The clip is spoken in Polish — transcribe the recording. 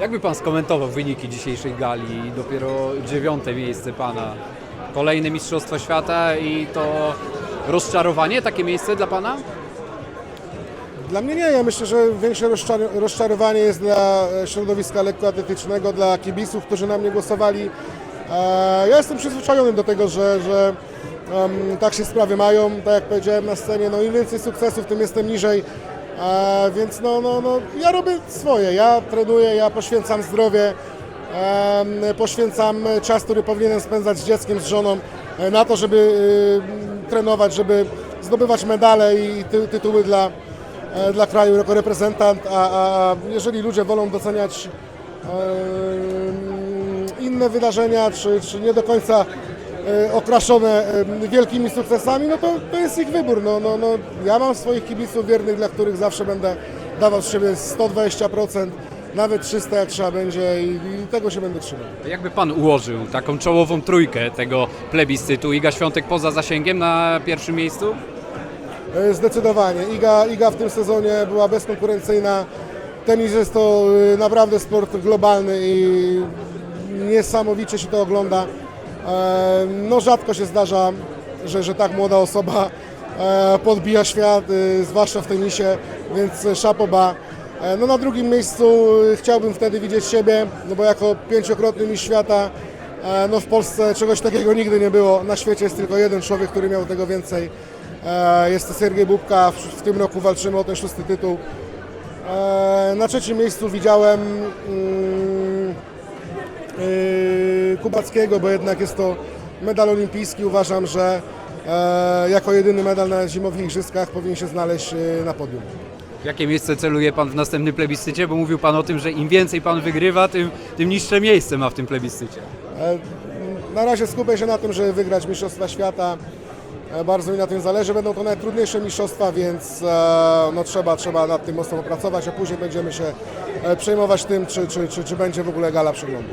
Jakby pan skomentował wyniki dzisiejszej gali? Dopiero dziewiąte miejsce pana. Kolejne Mistrzostwo Świata i to rozczarowanie, takie miejsce dla pana? Dla mnie nie, ja myślę, że większe rozczar- rozczarowanie jest dla e, środowiska lekkoatletycznego, dla kibiców, którzy na mnie głosowali. E, Ja jestem przyzwyczajony do tego, że, że tak się sprawy mają, tak jak powiedziałem na scenie, no im więcej sukcesów, tym jestem niżej, E, więc no, no, no, ja robię swoje, ja trenuję, ja poświęcam zdrowie, em, poświęcam czas, który powinienem spędzać z dzieckiem, z żoną e, na to, żeby y, trenować, żeby zdobywać medale i ty, tytuły dla, e, dla kraju jako reprezentant, a, a jeżeli ludzie wolą doceniać e, inne wydarzenia, czy, czy nie do końca e, okraszone e, wielkimi sukcesami, no to, to jest ich wybór. No, no, no, ja mam swoich kibiców wiernych, dla których zawsze będę dawał z siebie 120%, nawet 300 jak trzeba będzie i, i tego się będę trzymał. Jakby pan ułożył taką czołową trójkę tego plebiscytu? Iga Świątek poza zasięgiem na pierwszym miejscu? E, Zdecydowanie. Iga, Iga w tym sezonie była bezkonkurencyjna. Tenis jest to e, naprawdę sport globalny i niesamowicie się to ogląda. E, No rzadko się zdarza, że, że tak młoda osoba e, podbija świat, e, zwłaszcza w tenisie, więc szapoba. E, No na drugim miejscu e, chciałbym wtedy widzieć siebie, no bo jako pięciokrotny mistrz świata no w Polsce czegoś takiego nigdy nie było. Na świecie jest tylko jeden człowiek, który miał tego więcej. Jest to Sergiej Bubka. W, tym roku walczymy o ten szósty tytuł. Na trzecim miejscu widziałem mm, yy, Kubackiego, bo jednak jest to medal olimpijski. Uważam, że e, jako jedyny medal na zimowych igrzyskach powinien się znaleźć e, na podium. Jakie miejsce celuje pan w następnym plebiscycie? Bo mówił pan o tym, że im więcej pan wygrywa, tym, tym niższe miejsce ma w tym plebiscycie. E, Na razie skupię się na tym, żeby wygrać Mistrzostwa Świata. Bardzo mi na tym zależy. Będą to najtrudniejsze mistrzostwa, więc no, trzeba, trzeba nad tym mocno popracować, a później będziemy się przejmować tym, czy, czy, czy, czy będzie w ogóle gala przeglądu.